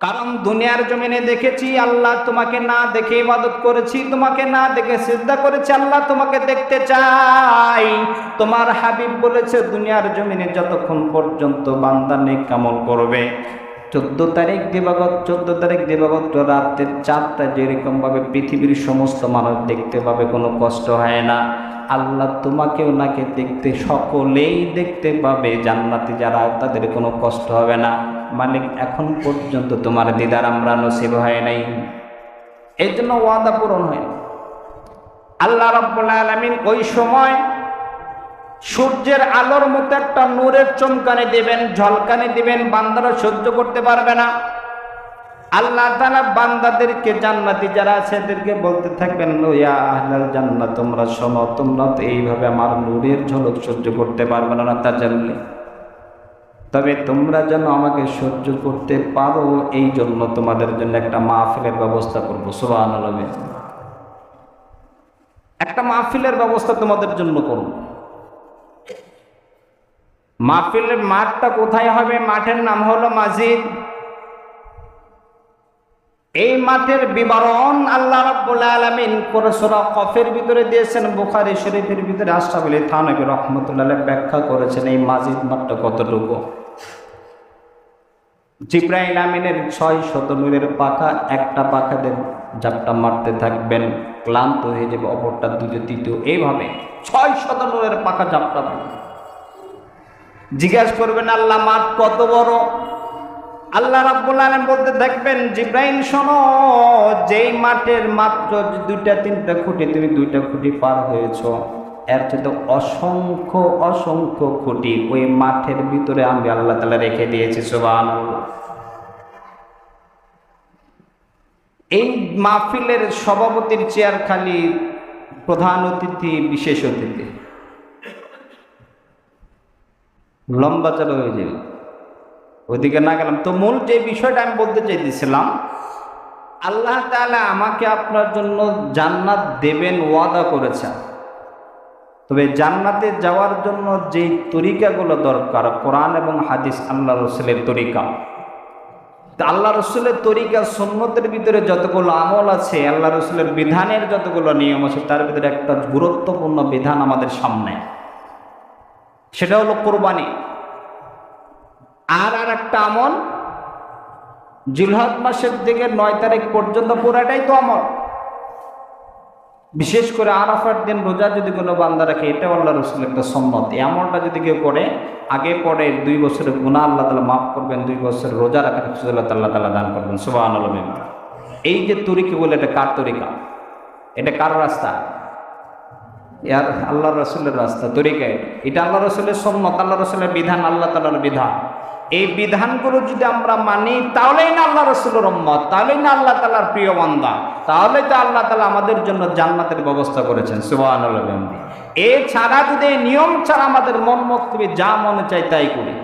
কারণ দুনিয়ার জমিনে দেখেছি, আল্লাহ তোমাকে না দেখে ইবাদত করেছি, তোমাকে না দেখে সিদ্ধা করেছি, আল্লাহ তোমাকে দেখতে চাই। তোমার হাবিব বলেছে, দুনিয়ার জমিনে যতক্ষণ পর্যন্ত বান্দা নেক কামল করবে, চোদ্দ তারিখ দিবাগত, চোদ্দ তারিখ দিবাগত রাতের চারটা যেরকম ভাবে পৃথিবীর সমস্ত মানুষ দেখতে পাবে, কোনো কষ্ট হয় না। আল্লাহ তোমাকে ওনাকে দেখতে, সকলেই দেখতে পাবে, জান্নাতি যারা, তাদের কোনো কষ্ট হবে না। মালিক এখন পর্যন্ত তোমার দিদার আমরা নসিব হয় নাই। এই জন্য ওয়াদা পূরণ হয়। আল্লাহ রাব্বুল আলামিন ওই সময় সূর্যের আলোর মতো একটা নূরের চমকানি দিবেন, ঝলকানি দিবেন, বান্দারা সহ্য করতে পারবে না। আল্লাহ তাআলা বান্দাদেরকে জান্নাতি যারা আছে এদেরকে বলতে থাকবেন আহলাল জান্নাত, তোমরা শোনো, তোমরা তো এইভাবে আমার নূরের ঝলক সহ্য করতে পারবে না তা জানলে তবে তোমরা যেন আমাকে সহ্য করতে পারো, এই জন্য তোমাদের জন্য একটা মাহফিলের ব্যবস্থা করব সোহান একটা মাহফিলের ব্যবস্থা তোমাদের জন্য করব। মাহফিলের মাঠটা কোথায় হবে? মাঠের নাম হলো মাজিদ এই মাঠের বিবরণ আল্লাহ রাব্বুল আলামিন কোন সূরা কফের ভিতরে দিয়েছেন, বুখারী শরীফের ভিতরে আশরাফ আলী থানবী রাহমাতুল্লাহ ব্যাখ্যা করেছেন এই মাজিদ মাঠটা কতটুকু। জিব্রাইল আমিনের ছয় শত পাখা, একটা পাখাদের জাপটা মারতে থাকবেন, ক্লান্ত হয়ে যাবে, অপরটা দুটো তৃতীয়। এইভাবে ছয় শত পাখা জাপটা মারবে। জিজ্ঞাসা করবেন, আল্লাহ, মাঠ কত বড়? আল্লাহ রাব্বুল আলামিন বলতে, দেখবেন, জিব্রাইল, শোনো, যেই মাঠের মাত্র দুইটা, তিনটা খুঁটি, তুমি দুইটা খুঁটি পার হয়েছো। এর চেয়ে অসংখ্য অসংখ্য খুঁটি ওই মাঠের ভিতরে আমি আল্লাহ তাআলা রেখে দিয়েছি, সুবহানাল্লাহ। এই মাহফিলের সভাপতির চেয়ার খালি প্রধান অতিথি, বিশেষ অতিথি। লম্বা চালু হয়ে যাবে। ওইদিকে না গেলাম। তো মূল যে বিষয়টা আমি বলতে চাইতেছিলাম, আল্লাহ তাআলা আমাকে আপনার জন্য জান্নাত দেবেন, ওয়াদা করেছেন। তবে জান্নাতে যাওয়ার জন্য যেই তরিকাগুলো দরকার, কোরআন এবং হাদিস আল্লাহ রসুলের তরিকা। তা আল্লাহ রসুলের তরিকা সন্ন্যতের ভিতরে যতগুলো আমল আছে, আল্লাহ রসুলের বিধানের যতগুলো নিয়ম আছে, তার ভিতরে একটা গুরুত্বপূর্ণ বিধান আমাদের সামনে। সেটা হলো কোরবানি। আর আর একটা আমল, জিলহজ মাসের দিকে নয় তারিখ পর্যন্ত পুরাটাই তো আমল। বিশেষ করে আরাফার দিন রোজা যদি কোনো বান্দা রাখে, এটা আল্লাহ রসুল একটা সম্মত এমনটা যদি কেউ করে, আগে পরে দুই বছরের গুণা আল্লাহ তালা মাফ করবেন, দুই বছর রোজা রাখার সুজল্লাহ তাল্লাহ তালা দান করবেন। সুবাহ এই যে তরিকে বলে, এটা কার তরিকা? এটা কার রাস্তা? ইয়ার আল্লাহ রসুলের রাস্তা। তরিকা এটা। এটা আল্লাহ রসুলের সম্মত আল্লাহ রসুলের বিধান, আল্লাহ তালার বিধান। এই বিধানগুলো যদি আমরা মানি, তাহলেই না আল্লাহ রসুলের রম্মত তাহলেই না আল্লাহ তালার প্রিয় বান্দা তাহলে তো আল্লাহ তালা আমাদের জন্য জান্নাতের ব্যবস্থা করেছেন সুবাহ এছাড়া যদি এই নিয়ম ছাড়া আমাদের মন মক্তবে যা মনে চাই তাই করি।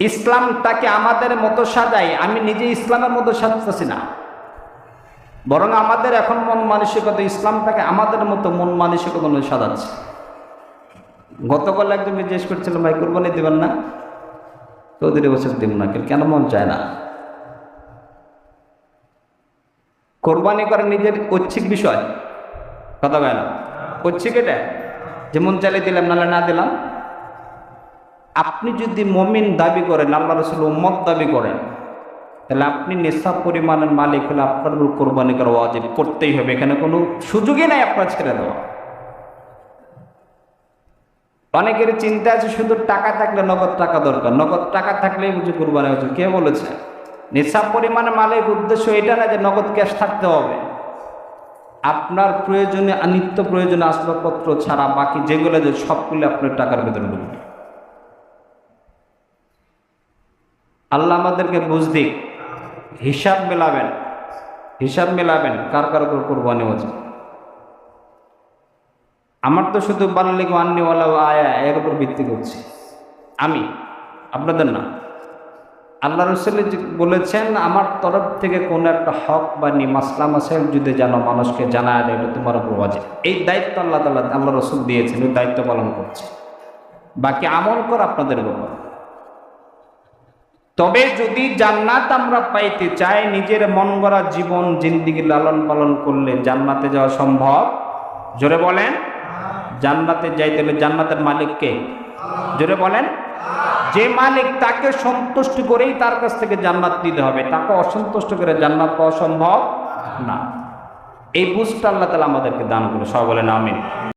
ইসলামটাকে আমাদের মতো সাজাই, আমি নিজে ইসলামের মতো সাজতেছি না। বরং আমাদের এখন মন মানসিকতা, ইসলামটাকে আমাদের মতো মন মানসিকতা সাজাচ্ছে। গতকাল একজন জিজ্ঞেস করছিলাম ভাই, কোরবানি দেবেন না? চৌধুরী বছর দেব না কেন মন চায় না? কোরবানি করে নিজের ঐচ্ছিক বিষয়। কথা বলে না? ঐচ্ছিক এটা? যেমন চালিয়ে দিলাম, নাহলে না দিলাম। আপনি যদি মমিন দাবি করেন, আল্লাহ রসুল উম্মত দাবি করেন, তাহলে আপনি নেশা পরিমাণের মালিক হলে আপনার কোরবানি করা ওয়াজিব করতেই হবে। এখানে কোনো সুযোগই নাই আপনার ছেড়ে দেওয়া। অনেকের চিন্তা আছে, শুধু টাকা থাকলে নগদ টাকা দরকার। নগদ টাকা থাকলেই বুঝি কুরবানি হচ্ছে কে বলেছে? নিঃসাব পরিমাণে মালিক উদ্দেশ্য এটা না যে নগদ ক্যাশ থাকতে হবে। আপনার প্রয়োজনে নিত্য প্রয়োজনে আসবাবপত্র ছাড়া বাকি যেগুলো যে সবগুলো আপনার টাকার ভেতরে ঢুকবে আল্লাহ আমাদেরকে বুঝ দিক। হিসাব মেলাবেন। হিসাব মেলাবেন কার কার উপর কোরবানি হচ্ছে আমার তো শুধু বাল্লিক আন্নিওয়ালা আয়া এর উপর ভিত্তি করছি। আমি, আপনাদের না। আল্লাহ রসুল বলেছেন, আমার তরফ থেকে কোনো একটা হক বা মাসলা মাসাইল যদি জানো, মানুষকে জানায় এটা তোমার উপর বাজে এই দায়িত্ব আল্লাহ তাল্লাহ আল্লাহ রসুল দিয়েছেন ওই দায়িত্ব পালন করছে। বাকি আমল কর আপনাদের ব্যাপার। তবে যদি জান্নাত আমরা পাইতে চাই, নিজের মন গড়া জীবন, জিন্দিগি লালন পালন করলে জান্নাতে যাওয়া সম্ভব। জোরে বলেন। জান্নাতে যাইতে হলে জান্নাতের মালিককে জোরে বলেন। যে মালিক তাকে সন্তুষ্ট করেই তার কাছ থেকে জান্নাত দিতে হবে। তাকে অসন্তুষ্ট করে জান্নাত পাওয়া সম্ভব না। এই বুঝটা আল্লাহ তালা আমাদেরকে দান করে সব বলেন, আমিন।